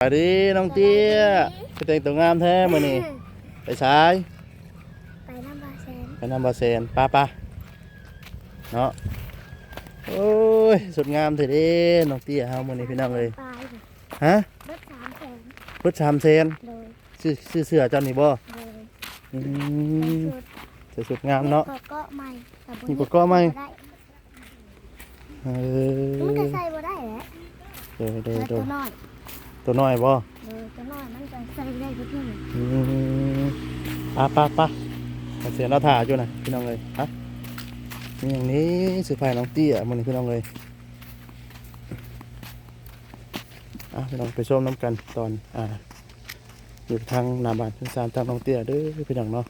สวัสดีน้องเตี้ยไปแต่งตัวงามแท้มื้อนี้ไปซ้ายไปน้ำบาเซนไปนำบาเซนป้าป้าเนาะโอ้ยสุดงามเถิดเด้น้องเตี้ยเฮามื้อนี้พี่น้องเอ้ยปลายแบบฮะรถสามแสนพุทธชามเซนโดยซื้อซื้อเสื้อเจ้านี่บ่โดยอืเป็นมชุดใส่สุดงามเนาะเกาะเกาะใหม่แต่บ่มีเกาะเกาะใหม่ได้เอมันก็อใส่บ่ได้แหละเดี๋ยวเดี๋ยวแต่เดี๋ตัยววน้อย ตัวน้อยบ่โดยตัวน้อยมันจะใส่ได้ทุกที่อืมป้าป้าป้าเสียเราถ่าอยู่นะพี่น้องเลยฮะมีอย่างนี้สือไผ่น้องเตี้ยมื้อนี้พี่น้องเลยอะพี่น้องไปชมน้ำกันตอนอ่าอยู่ทางหน้าบ้านทางสารทางน้องเตี้ยเด้อพี่น้องเนาะ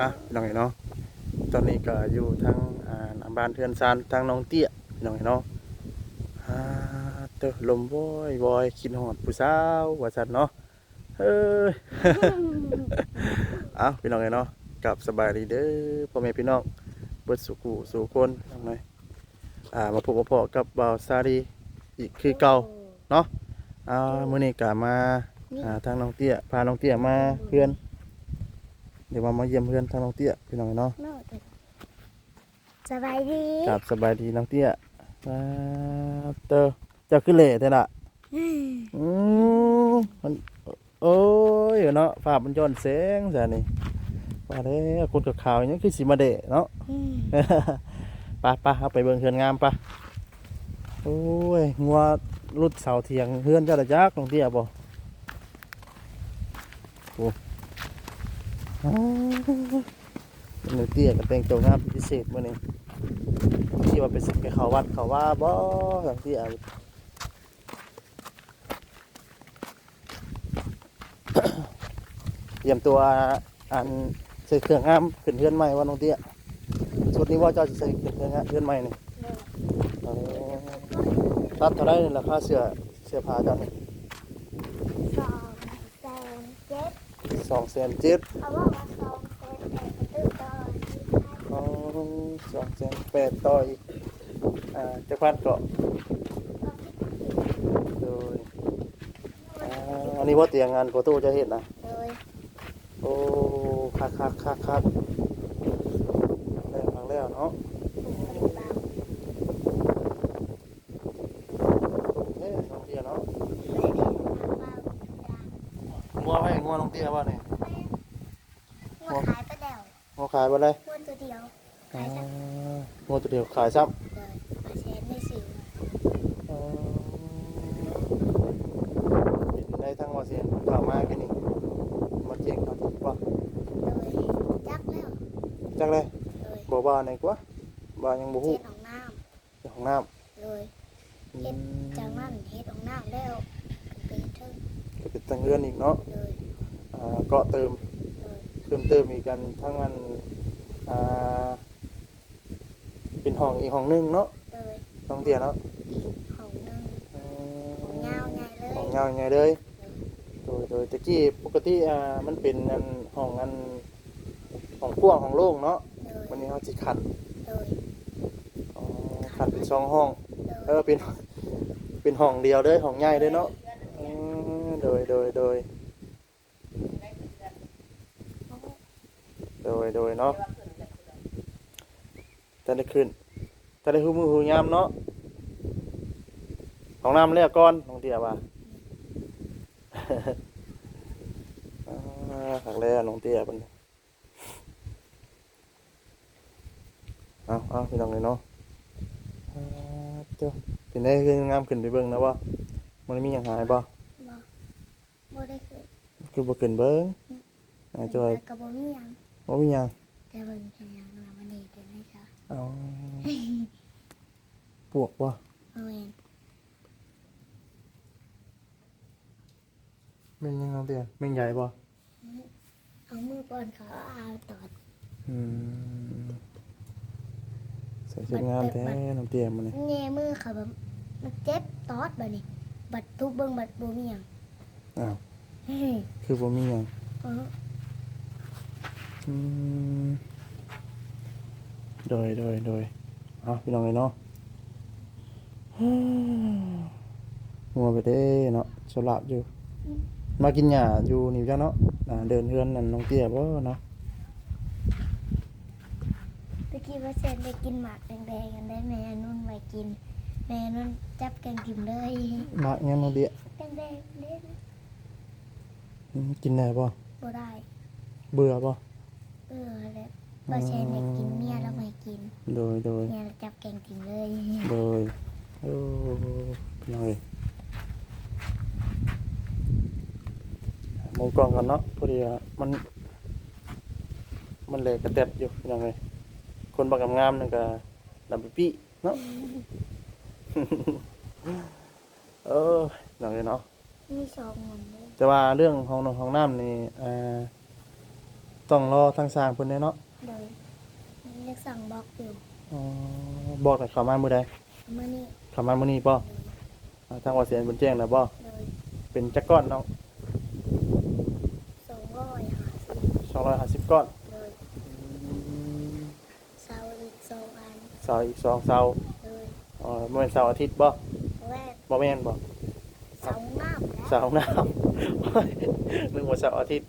อะพี่น้องเห็นเนาะ ตอนนี้ก็อยู่ทางอ่าหน้า บ้านเทือนซานทางน้องเตี้ยพี่น้องเนาะอ่าเตอลมบอยบอยคิดหอดผู้สาวว่าจันเนาะเฮ้ยเอาพี่น้องเนาะกลับสบายดีเด้อพ่อแม่พี่น้องเบิดสุขุสู่คนน้องหนอ่ามาพบมาพอกับบ่าวซาดีอีกคือเก่าเนาะอ่ามื้อนี้ก็มาอ่าทางน้องเตี้ยพาน้องเตี้ยมาเพื่อนเดี๋ยวมามาเยี่ยมเพื่อนทางน้องเตี้ยพี่น้องเนาะ สบายดีกลับสบายดีน้องเตี้ยมาเตอเจ้าขึ้นเล่เท่าน่ะอืมอืมมันโอ้ยเนาะภาพมันย้อนแสงซะนี่ว่าแล้วคนกับขาวๆยังคือสิมาเดะเนาะอืมไปไปเอาไปเบิ่งเฮือนงามปะโอ้ยงัวรุดเสาเทียงเฮือนเจ้าละจักน้องเตี้ยบ่โอ้อ้าวน้องเตี้ยก็แต่งตัวงามเป็นพิเศษมื้อนี้ ที่ว่าไปสิไปเข้าวัดเข้าว่าบ่น้องเตี้ยเตรียมตัวอันใส่เครื่องงามขึ้นเฮือนใหม่ว่าน้องเตี้ยชุดนี้ว่าเจ้าจะใส่ขึ้นเฮือนงามเฮือนใหม่นี่โดยตัดเท่าไรนี่ราคาเสื้อเสื้อผ้าเจ้านี่สองแสนเจ็ดสองแสนเจ็ดเขาว่าว่าสองแสนแปดกระตื้อก่อน อ๋อ สองแสนแปดต่ออีกอ่าจะพันเกาะโดยอ่าอันนี้ว่าเตียงงานโฟโต้จะเห็นนะ โดยโอ้คักคักคักคักแล้วคักแล้วเนาะเอ้ยน้องเตี้ยเนาะงัวไว้งัวน้องเตี้ยว่านี่ว่าขายไปแล้วงัวขายบ่ได้ม้วนตัวเดียวอ่า ขายสักงัวตัวเดียวขายซ้เลยขายแสนไม่สิวำเอ่อเป็นได้ทั้งว่าเสียงข่าวมากันนี่มาเจียงเขาถูกป่ะเลยจักแล้วจักเลยเลยบ่บ้านไหนกว่าบ้านยังบ่เฮ็ฮู้ดของน้เจ้าของน้ำเลยำอืเฮ็ดมจากนั้นเฮ็ดของน้ำแล้วไปเทิงก็เป็นตังเรือนอีกเนาะเลยอ่าเกาะเติมเลยเพิ่มเติมอีกกันทั้งอันอ่า เป็นห้องอีกห้องหนึงเนาะเลยน้องเตี้ยเนาะอีกของหนึงอืของมยาวใหญ่เลยของยาวยังไงเลยโดยโดยตะกี้ปกติอ่ามันเป็นอันห้องอันห้องกว้างห้องโล่งเนาะเลยวันนี้เขาจะขัดเลยอ๋อขัดเป็นสองห้อง เอเลอยเป็นเป็นห้องเดียวเลยห้องใหญ่เลยเนาะอืมโดยโดยโดยโดยโดยเนาะ แต่ได้ขึ้นแต่ได้หูมือหูยามเนาะของน้ำเรียกก้อนน้องเดียว่าอ่าหักแล้วน้องเตี้ยเป็นเอาเอาพี่น้องเลยเนาะอ่าเจ้าเป็นได้คืองามขึ้นไปเบิ่งนะว่ามันมีอย่างหายบ่บ่บ่ได้คือคือบ่ขึ้นเบิ่งอ่าจอยกระบ่มีหยังบ่มีหยังแต่เบิ่งแค่ เอาปวกบ่เอาเองแม่นยังน้องเตี้ยแม่นใหญ่บ่เอามือก่อนเขาเอาตอดอืมใส่ชุดงามแท้น้องเตี้ยมันนี่แง่มือเขาแบบมันเจ็บตอดบัดนี้บัดทุบเบิ่งบัดบ่มีหยังอ้าวเฮ้ยคือบ่มีหยังเอออืม โดยโดยโดยเอาพี่น้องเลยเนาะฮึ่มงัวไปเด้เนาะสลับอยู่ มากินหญ้าอยู่นี่จ้ะเนาะอ่าเดินเฮือนนั่นน้องเตี้ยบ่เนาะตะกี้ว่าเซนได้กินหมากแดงๆกันได้แม่นุ่นไว้กิน แม่นุ่นจับแกงกิมเลยมาแง่น้องเตี้ยแดงๆเล่นอืมกินได้บ่บ่ได้ เบื่อบ่เออแล้ว ว่าเซนได้กินเมียแล้วไม่กิน โดยโดยเมียแล้วจับแกงกิมเลยโดยโอ้พี่น้องเอ้ยมองกล้องกันเนาะพอดีว่ามัน มันเลยกระเต็ดอยู่พี่น้องเอ้ยคนบักงามๆนั่นก็ดำปีปี้เนาะเออน้องเอ้ยเนาะมีสองหมุนเลยแต่ว่าเรื่องห้องนอนห้องน้ำนี่เอ่อต้องรอทางสร้างเพิ่นแน่เนาะ โดยเรียกสั่งบล็อกอยู่อ๋อบอกให้เข้ามามื้อใดเมื่อนี้เข้ามามื้อนี้บ่อ่าทางว่าเสียนเพิ่นแจ้งแล้วบ่โดยเป็นจักก้อนน้องสองร้อยห้าสิบ250ก้อนโดยเสาอีกสองอันเสาร์อีก2เสาร์โดยอ๋อบ่แม่นเสาร์อาทิตย์บ่แรกบ่แม่นบ่เสาหน้าแล้วเสาร์น้ำโอ้ยนึกว่าเสาร์อาทิตย์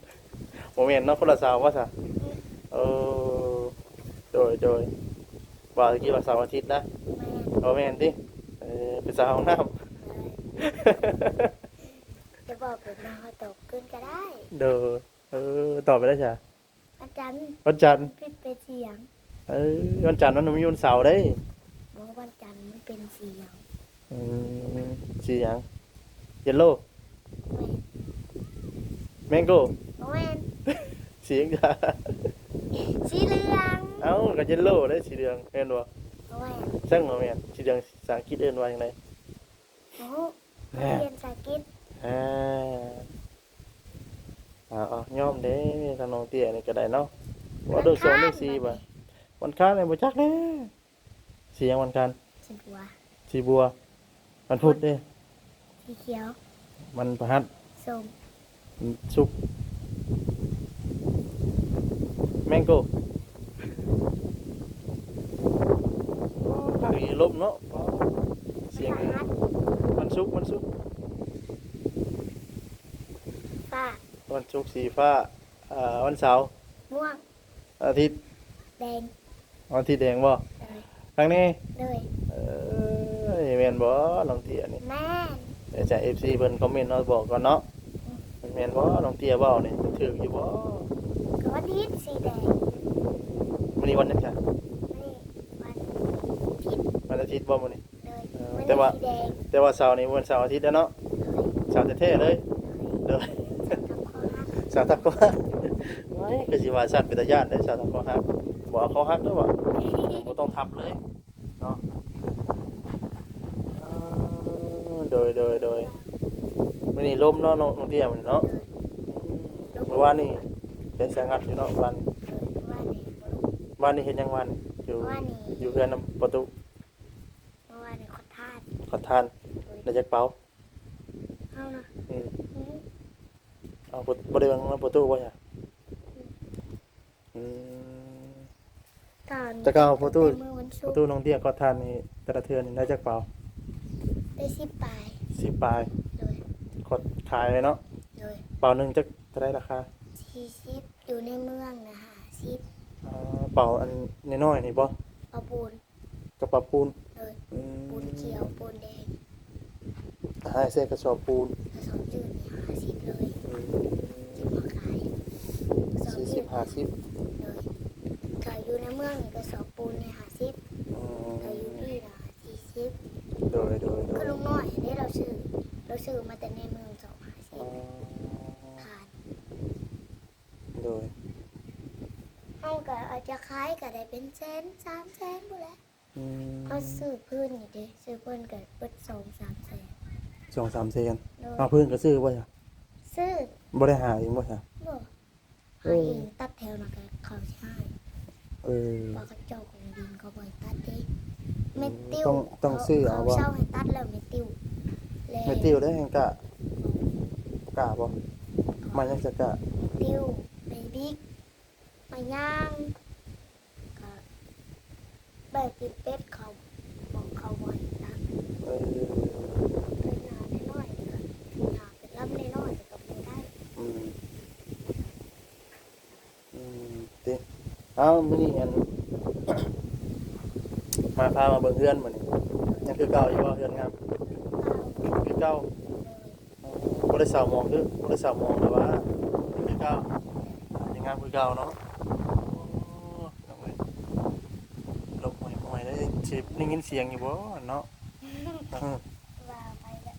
บ่แม่นเนาะคนละเสาร์ว่าซะเออโด ยโดยว่าเมื่อกี้ว่าเสาร์อาทิตย์นะแม่บ่แม่นติเออเป็นเสาร์น้ำ จะบอกเป็นมาเขาตกขึ้นก็ได้ เด้อเออตอบไปได้จ้ะอาจารย์วันจันทร์พิดเป็นเสียงเออวันจันทร์มันมีวันเสาร์ได้บอกวันจันทร์มันเป็นเสียงอืมสีหยังเยลโล่แม่แมงโก้แม่นสีหยังจ้ะสีเหลือง เอ้าก็เยลโล่ได้สีเหลืองแม่นบ่แม่นช่างบ่แม่นสีเหลืองภาษาอังกฤษเอิ้นว่าจังไดโอ้แหน่เรียนสากิตอ่าอ่าเอายอมเด้ทางน้องเตี้ยนี่ก็ได้เนาะว่าเดือนสองเดือนสี่บ่วันค้านนี่บ่จักเด้สีหยังวันค้านสีบัวสีบัววันพุธเด้สีเขียวมันประหัสส้มสุกแมงโก้ ภาคอีลบเนาะเสียงพฤหัสมันสุกมันสุกฟ้าวันสุกสีฟ้าอ่าวันเสาร์ม่วงอาทิตย์แดงวันอาทิตย์แดงบ่เลยครั้งนี้เลยเอ้ยแม่นบ่น้องเตี้ยนี่แม่นเดี๋ยวจะ FC เพิ่นคอมเมนต์เนาะบอกก่อนเนาะแม่นบ่น้องเตี้ยเว้านี่มันถูกอยู่บ่กวันอาทิตย์สีแดง มื้อนี้วันหยังจ้ะนี่วันอาทิตย์วันอาทิตย์บ่มื้อนี้เลยเออวันแต่ว่าสีแดงแต่ว่าเสาร์นี้วันเสาร์อาทิตย์แล้วเนาะเลยเสาร์แท้ๆเลยเลยเด้อทำข้อหักสาวทักก็ฮักไว้ก็สิว่าสัตว์เป็นตาญาติได้สาวทักก็ฮักบ่เอาเขาฮักเด้อว่ะบ่ต้องทับเลยเนาะอ่าโดยโดยโดยมื้อนี้ลมเนาะน้องน้องเตี้ยมันเนาะเมื่อวานนี้เป็นสงัดอยู่เนาะวันว่านี่ วันนี้เห็นยังวันอยู่ว่านี่อยู่เฮือนนํประตูว่านี่ขอทานขอทานได้จักเป๋าเอานะอืมอืมเอาบ่บ่ได้วางนำประตูบ่จ้ะอืมตอนจะก็เอาประตูเมื่อวันปศุกระร์ตูน้องเตี้ยขอทานนี่แต่ละเทื่อนี่ได้จักเป๋าได้สิบปลาย10ปลายเลยขอขายเลยเนาะเลยเป่าหนึ่งจะจะได้ราคาสี่สิบอยู่ในเมืองนะฮะสิบ อ่าเป่าอันน้อยๆนี่บ่เอาปูนกระเป๋าปูนเลยอืมปูนเขียวปูนแดงให้เส้นกระสอบปูนผสมจืดนี่หาสิบเลยจิบมาขายผสมสี่จืสิดบห้าสิบเลยขายอยู่ในเมืองนี่ก็สอบปูนในหาสิบอืขายอยู่มนี่นะสี่สิบโดยโดยโดก็ยลุงน้อยได้เราซื้อเราซื้อมาแต่ในเมืองสองหาสิอ๋บอผ่านโดย เขาก็อาจจะขายก็ได้เป็นแสนสามแสนบุแหละอืมเขาซื้อพื้นนี่เด้ซื้อพื้นก็เปิดสองสามแสนสองสามเซนโดยเอาเพื่อนก็ซื้อบ่จ้ะซื้อบ่ได้หาเองบ่จ้ะบ่หาเองตัดแถวนะก็เขาใช่เออว่าเขาเจ้าของดินเขาบ่อยตัดเด้เม็ดติ้วต้องต้องซื้อเอาเขาบ่ เช่าให้ตัดแล้วเม็ดติ้วแล้วไม่ติวได้แฮงกะกะบ่มันยังจะกะ ติ้วไม่บิ๊ก ไม่ย่างก็ได้กินเป็ดเขาบอกเขาบ่อยนะเออเป็นนาน้อยๆก็นาเป็นลำน้อยๆก็บ่ได้อืมอืมติเอามื้อนี้อัน มาพามาเบิ่งเฮือนมื้อนี้ยังคือเก่าอยู่บ่เฮือนงามคือเก่าบ่ได้สาวมองคือบ่ได้สาวมองแต่ว่าคือเก่ายังงามคือเก่าเนาะโอ้เอาไว้ลบหวยๆได้ สิได้ยินเสียงอยู่บ่เนาะอืมว่าไปแล้ว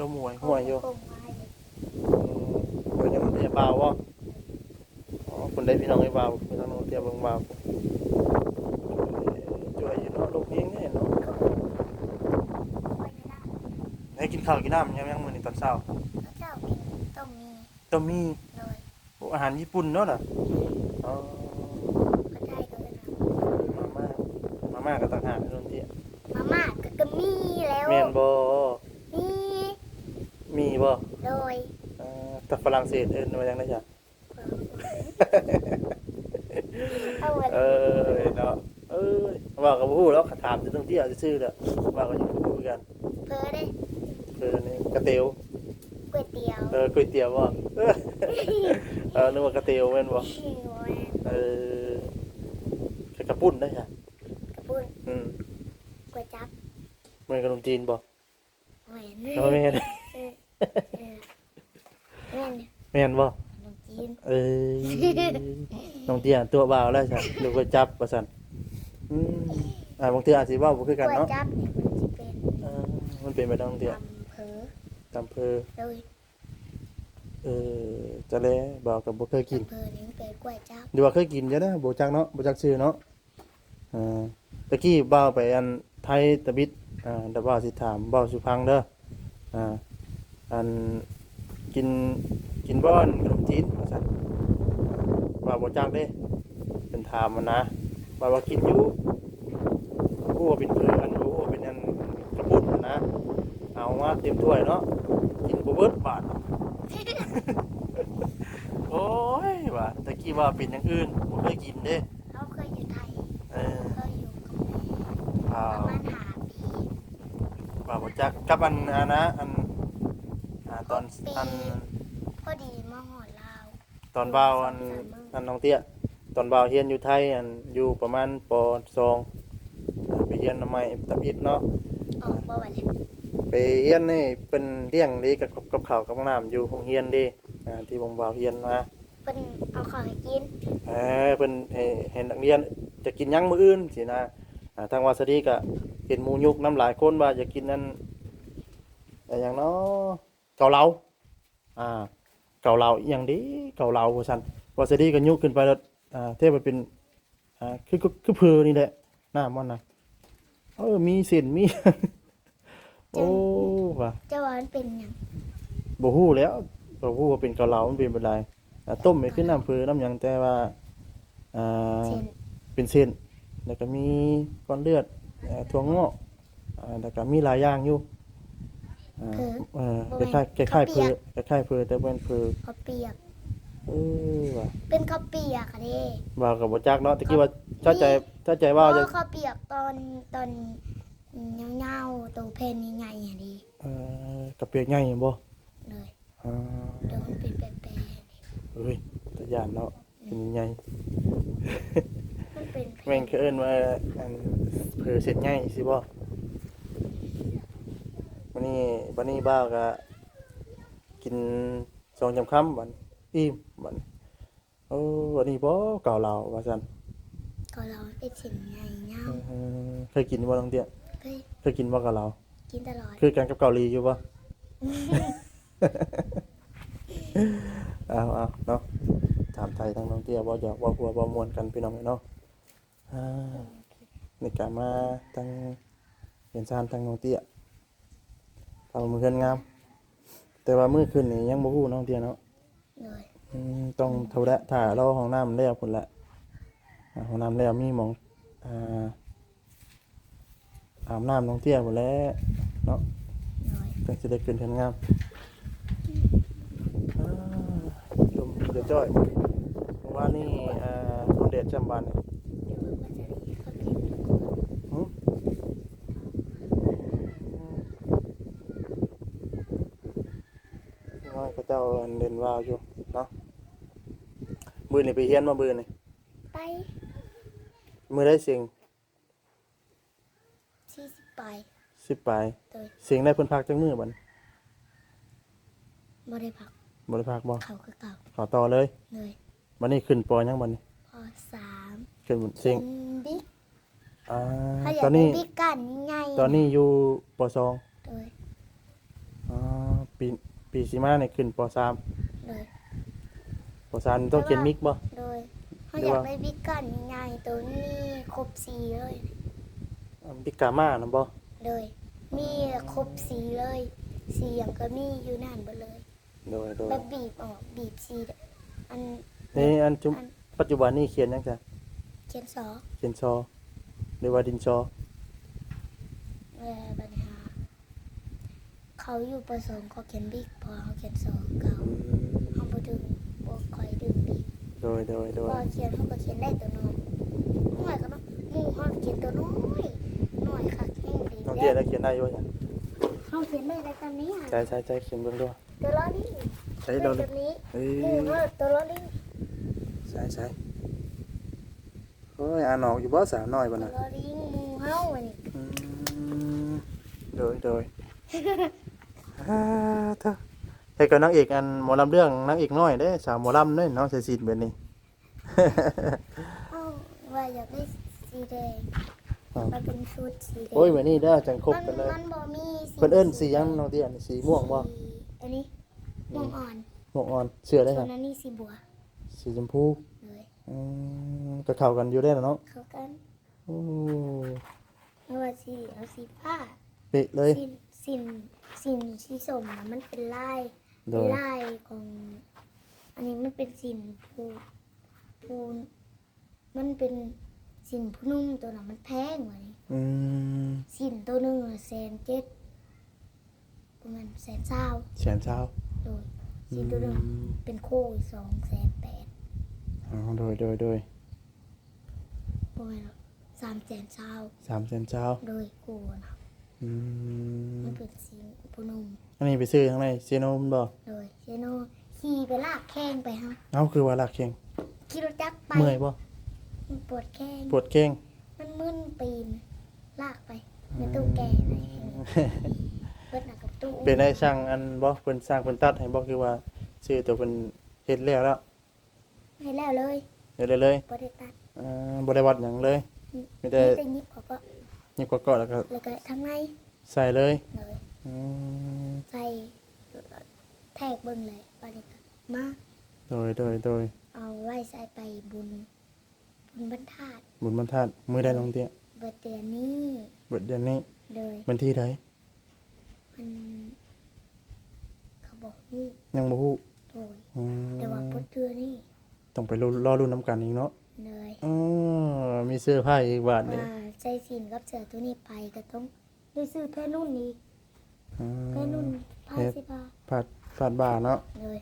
ลมหวยห่วยอยู่คงมาอยู่เพิ่นยังเรียบบ่าวบ่อ๋อคนได้พี่น้องให้บ่าวพี่น้องเตรียมเบิ่งบ่าวช่วยอยู่เนาะลูกเพียงแน่เนาะไว้ไม่ได้ให้กินข้าวกินน้ำยังยังมื้อนี้ตอนเช้าพระเจ้ากินต้องมีต้มมีเลยพวกอาหารญี่ปุ่นเนาะน่ะอ๋อ พระเจ้าก็เลยนะ มาม่า มาม่าก็ต่างหากเรื่องที่มาม่าก็ก็มีแล้วแม่นบ่มีมีบ่โดยเอ่อแต่ฝรั่งเศสเอิ้นว่าจังได๋จ้ะ เอาไว้เออเนาะเอ้ยว่าก็บ่ฮู้แล้วถามแต่ตรงที่เอาซื่อๆแหละว่าก็ยังบ่รู้คือกันเพอได้คือนี่กระเตียวก๋วยเตี๋ยวเออก๋วยเตี๋ยวบ่เออเออนึกว่ากระเตียวแม่นบ่ชิวแม่เออแค่กระปุ้นได้จ้ะ กระปุ้น อืม ก๋วยจั๊บ เหมือน ขนมจีนบ่แม่นเอาแม่นเออเออแม่นแม่นบ่ขนมจีนเอ้ยน้องเตี้ยตัวบ่าวแล้วจ้ะดูก็จับว่าซั่นอืมอ่าบางทีอาจสิเว้าบ่คือก๋กันวยเนาะจั๊บเนี่ยมันจะเป็นเออมันเป็นไปได้น้องเตี้ยอำเภอตำเพอโดยเออจะแลบ่าวก็บ่เคยกิน อำเภอนี้เป็นก๋วยจั๊บหรือว่าเคยกินอยู่นะบ่จักเนาะบ่จักชื่อเนาะอ่าตะกี้บ่าวไปอัน ไทยตะบิดอ่าแต่บ่าวสิถามบ่าวสุพังเด้ออ่าอันกินกินบ่อนขนมจีนว่าซั่นว่าบ่จักเด้เป็นถามมันนะว่าว่ากินอยู่โอ้เป็นเพื่อนโอ้เป็นอันกระปุกนะ เอามาเต็มถ้วยเนาะกินบ่เบิดบาทโอ้ยว่าตะกี้ว่าเป็นอย่างอื่นบ่เคยกินเด้ เขาเคยอยู่ไทย เออ เคยอยู่กับแม่ อ่าประมาณหาปีว่าบ่จักกับอันอันนะอันอ่าตอนอันพอดีมาหอดลาวตอนบ่าวอันอันน้องเตี้ยตอนบ่าวเรียนอยู่ไทยอันอยู่ประมาณปสองอ่าไปเรียนทำไมตะบิดเนาะออกบ่วันเลยไปเรียนนี่เป็นเลี้ยงดีกับกับข้าวกับน้ำอยู่โรงเรียนเดีอ่าที่ผมบ่าวเรียนมาเป็นเอาของให้กินเออเพิ่นให้ให้นักเรียนจะกินหยังมื้ออื่นสินะอ่า ทางวาสดีก็เห็นหมู่ยุกน้ำหลายคนว่าจะกินนั่นแต่หยังเนาะเกาเหลาอ่าเกาเหลาอีหยังดีเกาเหลาว่าซั่นวาสดีก็ยุกขึ้นไปแล้วอ่าเทพมันเป็นอ่าคือคือคือเพอนี่แหละหน้ามันน่ะเออมีเส้นมีโอ้ว่ะเจ้าว่ามันเป็นหยังบ่ฮู้แล้วบ่ฮู้ว่าเป็นเกาเหลามันเป็นบ่ได้อ่าต้มไปขึ้นน้ำเพอน้ำหยังแต่ว่าอ่าเช่นเป็นเส้น แล้วก็มีก้อนเลือดเอ่อถั่วงอกอ่าแล้วก็มีหลายอย่างอยู่อ่าเออคล้ายๆคล้ายๆเพอคล้ายๆเพอแต่เป็นเพอข้าวเปียกเออว่าเป็นข้าวเปียกอะเด้ว่ากับบ่จักเนาะตะกี้ว่าเข้าใจเข้าใจว่าจะเพระข้าวเปียกตอนตอนเงาๆตัวเพนใหญ่ๆอะดิเอ่อกระเปียกใหญ่บ่เลยอ่าเดี๋ยวมันเป็นแปรๆดิเอ้ยตะยานเนาะเป็นใหญ่มัน เป็นเพแม่งคือเอิ้นว่าอันเพอเสร็จใหญ่สิบ่วันนี้วันนี้บ้าวก็กินสองจำคำบัดอิ่มบัดโอ้วันนี้บ่เก่าเหล่าว่าซั่นก็เราเป็นสิ่งใหญ่เงาเออเคยกินบ่น้องเตี้ยเฮ้ยเคยกินบ่เก่าเหล่ากินตลอดคือกันกับเกาหลีอยู่บ่เอาเอาเนาะ ถามไทยทั้งน้องเตี้ยบ่หยอกบ่หัวบ่ม่วนกันพี่น้องเนาะ อ่านี่ก็มาทั้งเห็นซานทั้งน้องเตี้ยทำมือเฮือนงาม แต่ว่ามื้อคืนนี้ยังบ่ฮู้น้องเตี้ยเนาะเลยอืมต้องโทรละถ่ารอห้องน้ำแล้วพุ่นละอ่าห้องน้ำแล้วมีหมองอ่าอาบน้ำน้องเตี้ยพุ่นแล้วเนาะเลยจังสิได้ขึ้นเฮือนงามอ่าชมเดี๋ยวจ้อยเมื่อวานนี้อ่าน้องจำบ้านนี่ เดี๋ยวมันจะได้เขากิน หึน้อยก็ เจ้าเล่นว่าวอยู่เนาะมือนี่ไปเฮียนมามือนี่ไปมือได้เสียงสี่สิบไปสิบปลายโดยเสียงได้เพิ่นพักจังมือบัดบ่ได้พักบ่ได้พักบ่เขาคือเก่าขอต่อเลยเลยบัดนี้ขึ้นปอยังบัดนี้พอสามขึ้นเสียงบิ๊กอ่าเขาอยาตกอนได้นี้บิ๊กกันง่ายๆตอนนี้อยู่ปสองโดยอ่าปี ปีสิมาเนี่ยขึ้นปสามโดย ปสามนี่ต้องเขียนมิกบ่โดยเขาหรืออยากว่าได้บิ๊กกันง่ายๆตัวนี้ครบสีเลยมิกกามานะบ่โดย มีครบสีเลย สีอย่างก็มีอยู่นั่นหมดเลยโดยโดยแบบบีบออกบีบสีอันนี่อันจุมอันปัจจุบันนี่เขียนยังจ้ะเขียนสอเขียนชอหรือว่าดินชอเวลาปัญหา เขาอยู่ประสงค์เขาเขียนบิ๊กพอเขาเขียนสองเก่าเขาบ่ดึงบ่คอยดึงบิ๊กโดยโดยโดพอเขียนเขาก็เขียนได้ตัวน้อยน้อยก็เนาะหมู่เขาเขียนตัวน้อยน้อยค่ะแห้งดีน้องเตี้ยได้เขียนได้อยู่จ้ะเขาเขียนได้อะไรตอนนี้อะใช่ใช่ใช่เขียนเบิ่งด้วยตัวล้อนี่ใช่เป็นโดนตัวนี้เอ้หมู่เขาตัวล้อนี่ใช่ใช่โอ้ยอ่านออกอยู่บ่สาวน้อยบ่ตัวน่ะล้อนี่หมู่เขาอันนี้ อืมโดยโดย เถอะให้กับนางเอกอันหมอลำเรื่องนางเอกน้อยเด้สาวหมอลำเด้เนาะใส่สีแบบนี้ เอ้าว่าอยากได้สีแดงอ้าวมันเป็นชุดสีแดงโอ้ยแบบนี้เด้อจังครบมันกันเลย มันบ่มีสีเพิ่นเอิ้นสีหยังน้องเตี้ยนี่สีม่วงบ่สีอันนี้ม่วงอ่อนม่วงอ่อนเสื้อได้ส่ควรันบนั้นนี่สีบัวสีชมพูเลยอืมก็เข้ากันอยู่ได้แล้วเนาะเข้ากันโอ้ไม่ว่าสีเอาสีผ้าเป๊ะเลยสินสิน สินสีส้มน่ะมันเป็นลายโดเป็นยลายของ อันนี้มันเป็นสินผูผูมันเป็นสินผู้นุ่มตัวน่ะมันแพงกว่านี้อืมสินตัวหนึ่งอะแสนเจ็ดประมาณแสนเศร้าแสนเช้าโดยสินตัวหนึ่งอืมเป็นโค้อีกสองแสนแปดอ๋อโดยโดยโดยประมาณสามแสนเศร้าสามแสนเช้าโดยโค้นะอืมมันเป็นสิน ผู้นุ่มอันนี้ไปซื้อข้างในเซโนมบ่โดยเซโนขี่ไปลากแข้งไปฮะเอ้าคือว่าลักเข่งขี่รถจักรไปเมื่อยบ่มันปวดแข้งปวดเข่งมันมึนปีนลากไปในตู้แก่ไปเบิดหนักกับตู้เป็นได้ช่างอันบ่เพิ่นสร้างเพิ่นตัดให้บ่คือว่าซื้อตัวเพิ่นเฮ็ดแล้วแล้วให้แล้วเลยเฮ็ดเลยเลยบริตัดอ่าบ่ได้วัดหยังเลยมีแต่นี่แต่ยิบเขาก็นี่ก็เกาะแล้วก็แล้วก็ทางในใส่เลยเลย อืมใส่แทกเบิ่งเลยบริตัดมาโดยโดยโดยเอาไว้ใส่ไปบุญบุญบรรทัดบุญบรรทัดมื้อใดน้องเตี้ยเบิดเดือนนี้เบิดเดือนนี้เลยวันที่ใดมันเขาบอกนี่ยังบ่ฮู้โดยอืมแต่ว่าเบิดเดือนนี้ต้องไปรอรอรุ่นน้ำกันอีกเนาะเลยอ๋อมีเสื้อผ้าอีกบาทนี่ว่าใจสินกับเสือตัวนี้ไปก็ต้องได้ซื้อแพ่นุ่นอีก อืแพ่นุ่นมผ้าสิผ้าผาดผาดบ่าเนาะเลย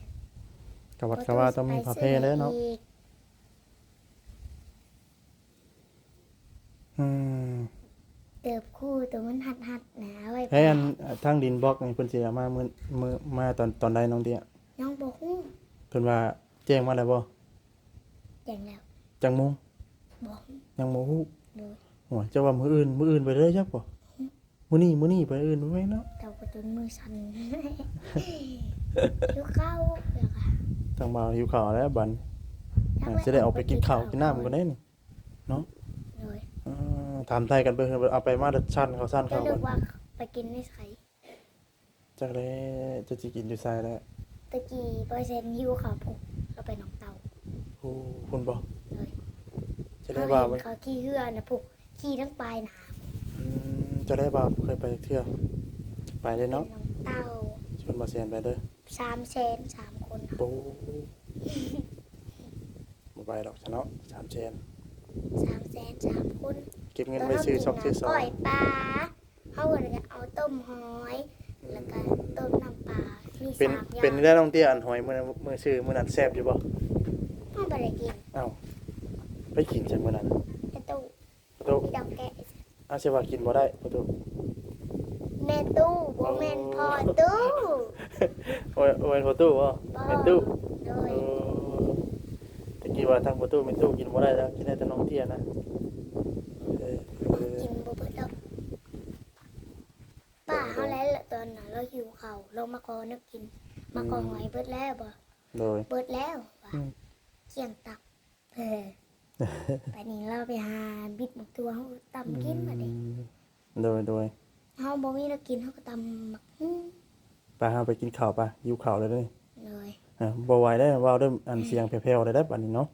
กะวัดกะว่าต้องมีผ้าเพเลยเนาะอีกอืมเติบคู่ตัวมันหัดหัดๆนะไว้ให้อันทางดินบล็อกนี่เพิ่นสิเอามามื้อมื้อมาตอนตอนใดน้องเตี้ยน้องบอกฮู้เพิ่นว่าแจ้งมาแล้วบ่แจ้งแล้วจังโมงบอกฮู้ยังบ่ฮู้เลยโอ้ยจะว่ามื้ออื่นมื้ออื่นไปเลยจักบ่ มื้อนี้มื้อนี้ไปอื่นบ่แม่นเนาะเต่ากระตุนมือสั่นยุเข้าแล้วก็ทางบ่าวหิวข้าวแล้วบัดนี้อ่าสิได้ออกไปกินข้าวกินน้ำก่อนเด้นี่เลยอ่าถามไทยกันเบิ่งเอาไปมาดัดชั้นเขาวสั้นจะเขาเลืก่ออกนว่าไปกินในไสจักเลยจะสิกินอยู่ไสแล้วตะกี้เปอร์เซ็นต์หิวข่าวผูกเราไปหนองเต่าโอ้คุณบ่เลยจะได้ว่าเขไว้เห็นเขาขี่เหือนะผูกขี่ทั้งปลายหนาอืม จะได้ว่าเคยไปเที่ยวไปเลยเนาะหนองเต่าชวนมาเซียนไปเด้อสามแสนสามคนโอ้บ่ไปหรอกชะเนาะสามเชนสามแสนสามคนเก็บเงินไว้ซื้อซอกซื้อซอก้งอยปลาเขาก็เลยเอาต้มหอย แล้วก็ต้มน้ำปลามีเป็นสามอย่างเป็นได้น้องเตี้ยอันหอยมื้อนั้นมื้อซื้อมื้อนั้นแซ่บอยู่บ่ห้องบริกินอ้าวไปไปกินจังมื้อนั้นแต่ตู้ประตูมีดอกแกะ อาสิว่ากินบ่ได้ประตูแม่ตู้บ่แม่นพ่อตู้โอ้ยโอ้ยประตูบ่แม่นตู้โดเอยอตะกี้ว่าทางประตูแม่นตู้กินบ่ได้แล้วกินได้แต่น้องเตี้ยนะเออเออกินบ่เบิดดอกป้าเฮาแล้วล่ะตอนน่ะเราหิวข้าวเรามาขอนักกิน มาขอหอยเบิดแล้วบ่โดยเบิดแล้วว่ะอืมเคี่ยงตับเออ ไปนี่เราไปหาบิดหมกตัวเฮาตำกินมาดิโดยโดยเฮาบ่มีแนักกินเฮาก็ตำบักฮู้ไปหาไปกินข้าวปะหิวข้าวเลยเด้อเลยอะบ่ไหวได้อเว้าเริ่มอันเสียงแผ่วๆเลยได้อบัดนี้เนาะ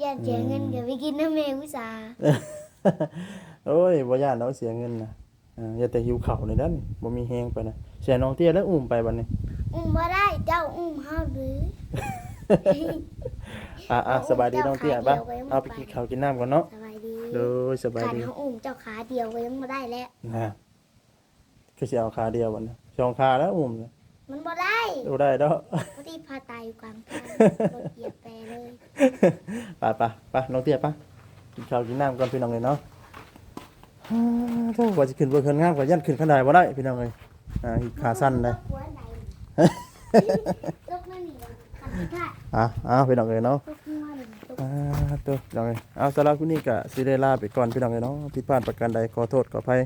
อย่าเสียเงินเดี๋ยวไปกินน้ำแม่อุตส่าห์โอ้ยบ่ย่านเราเสียเงินนะอ่าอย่าแต่หิวข้าวเลยเด้อนี่บ่มีแฮงไปนะเสียน้องเตี้ยแล้วอุ้มไปบัดนี้ อุ้มบ่ได้เจ้าอุ้มเฮาหรือ อะอะสบายดีน้องเตี้ยป่ะเอาไปกินข้าวกินน้ำก่อนเนาะสบายดีโดยสบายขาดดีเฮาอุ้มเจ้าขาเดียวก็ยังบ่ได้แล้วนะคือสิเอาขาเดียวบัดนี้สองขาแล้วอุ้มเนี่ยมันบ่ได้ดูได้เนาะพอดีพาตายอยู่กลางทางรถเหยียบแปรเลยไปไปไปน้องเตี้ยไปกินข้าวกินน้ำก่อนพี่น้องเลยเนาะฮ่าโธ่ว่าจะขึ้นเบนขึ้นงามกว่ายันขึ้นขันไดบ่ได้พี่น้องเลยอ่าอีกขาสั้นเลย หัวไหนลูกนั่นนี่คัน ที่พลาดอะอะพี่น้องเลยเนาะอ่าตัวพี่น้องเลยเอาสำหรับคุณนี่กะสิได้ลาไปก่อนพี่น้องเลยเนาะผิดพลาดประการใดขอโทษขออภัย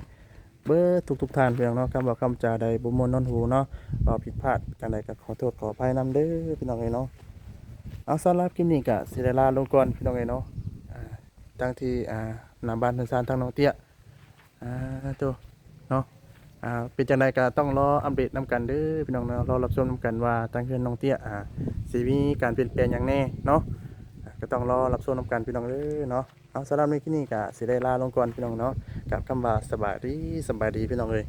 เบอร์ทุกทุกท่านพี่น้องเนาะคำบอกคำจาใดบุมนนนหูเนาะเราผิดพลาดกันใดก็ขอโทษขออภัยนำเด้อพี่น้องเลยเนาะเอาสำหรับคลิปนี้กะสิได้ลาลงก่อนพี่น้องเลยเนาะตั้งที่อ่าหน้าบ้านทางซานทางน้องเตี้ยอ่าตัวเนาะอ่าเป็นจังไดก็ต้องรออัปเดตนำกันเด้อพี่น้องเนาะรอรับชมนำกันว่าทางเพื่อนน้องเตี้ยอ่า สีมีการเปลี่ยนแปลงอย่างแน่เนาะก็ต้องรอรับชมน้ำกันพี่น้องเด้อเนาะเอาสำหรับในที่นี้ก็สิได้ลาลงก่อนพี่น้องเนาะกับคำว่าสบายดีสบายดีพี่น้องเลย